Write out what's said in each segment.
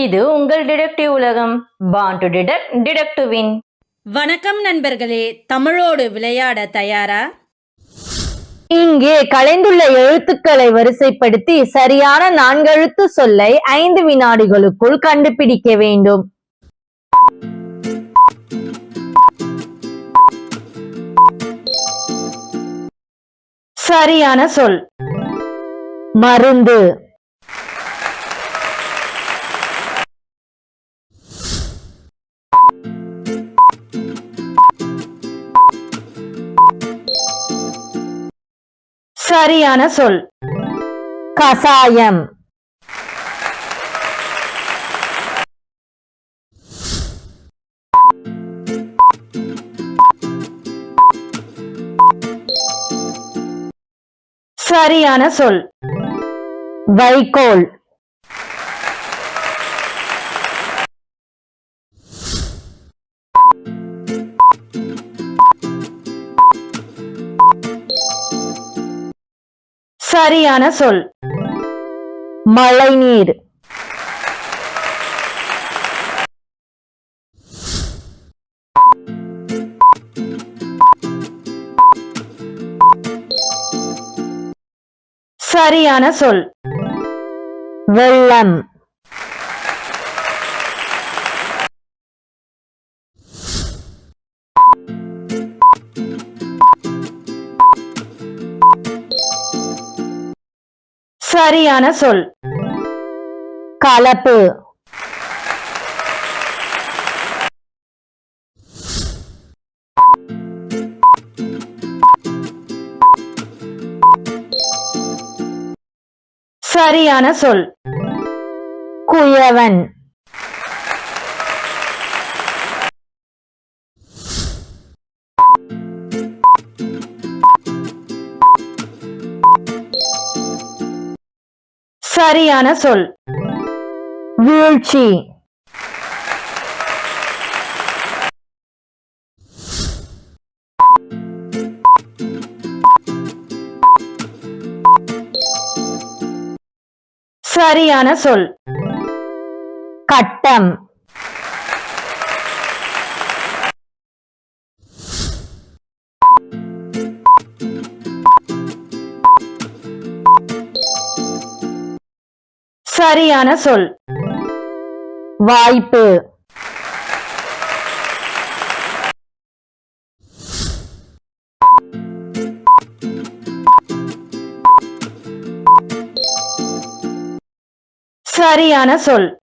இது உங்கள் டிடெக்டிவ் உலகம். Born to detect detect to win வணக்கம் நண்பர்களே தமிழோடு விளையாட தயாரா? இங்கே கலைந்துள்ள எழுத்துக்களை வரிசைப்படுத்தி சரியான நான்கெழுத்து சொல்லை ஐந்து வினாடிகளுக்குள் கண்டுபிடிக்க வேண்டும். சரியான சொல். மருந்து. சரியான சொல். கசாயம். சரியான சொல். வைக்கோல். சரியான சொல். மழைநீர். சரியான சொல். வெள்ளம். சரியான சொல். கலப்பு. சரியான சொல். குயவன். சரியான சொல். வீழ்ச்சி. சரியான சொல். கட்டம். சரியான சொல். வாய்ப்பு. சரியான சொல்.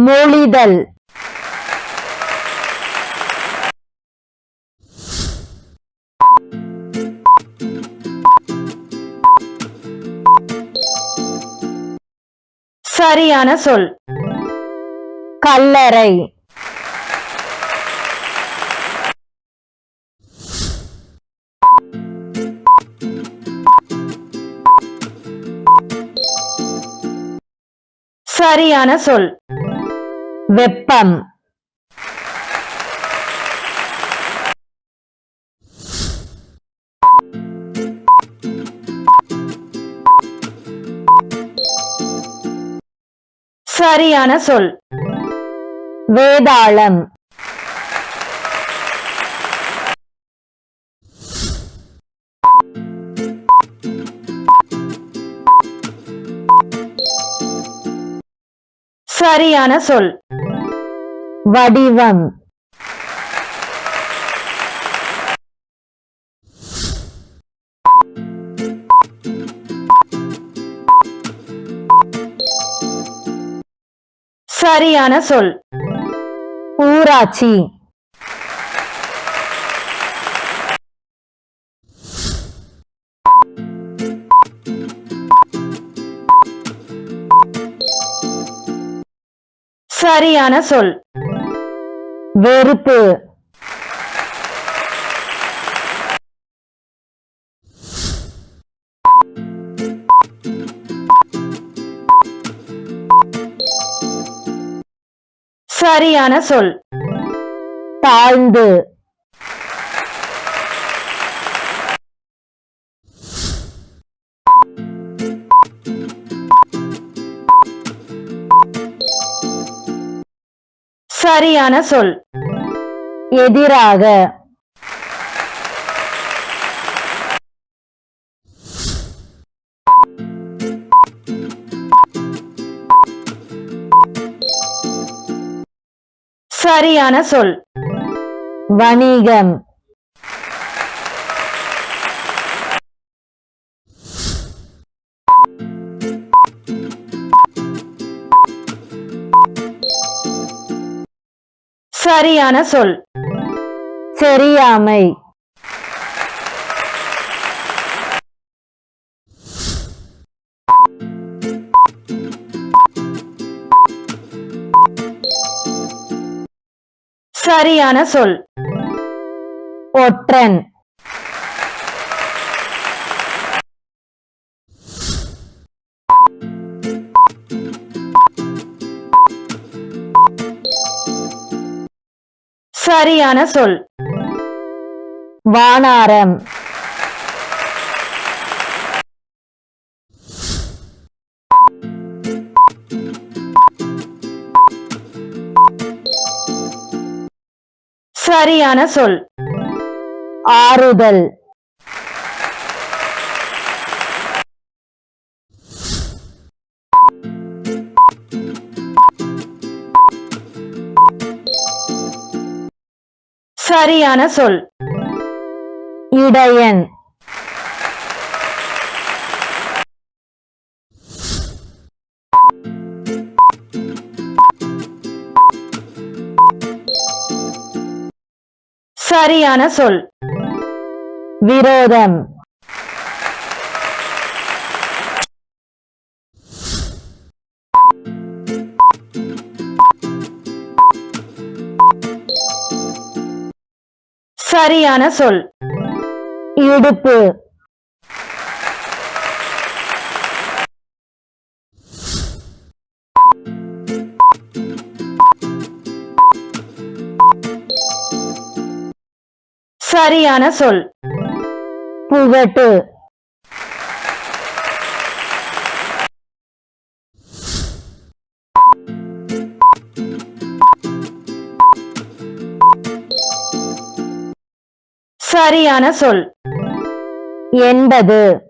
மொழிதல். சரியான சொல். கல்லறை. சரியான சொல். வெப்பம். சரியான சொல். வேதாளம். சரியான சொல். வடிவம். சரியான சொல். ஊராட்சி. சரியான சொல். வெறுப்பு. சரியான சொல். தாழ்ந்து. சரியான சொல். எதிராக. சரியான சொல். வணிகம். சரியான சொல். தெரியாமை. சரியான சொல். ஒற்றன். சரியான சொல். வானாரம். சரியான சொல். ஆறுதல். சரியான சொல். இடையன். சரியான சொல். விரோதம். சரியான சொல். இடுப்பு. சரியான சொல். புகட்டு. சரியான சொல். எண்பது.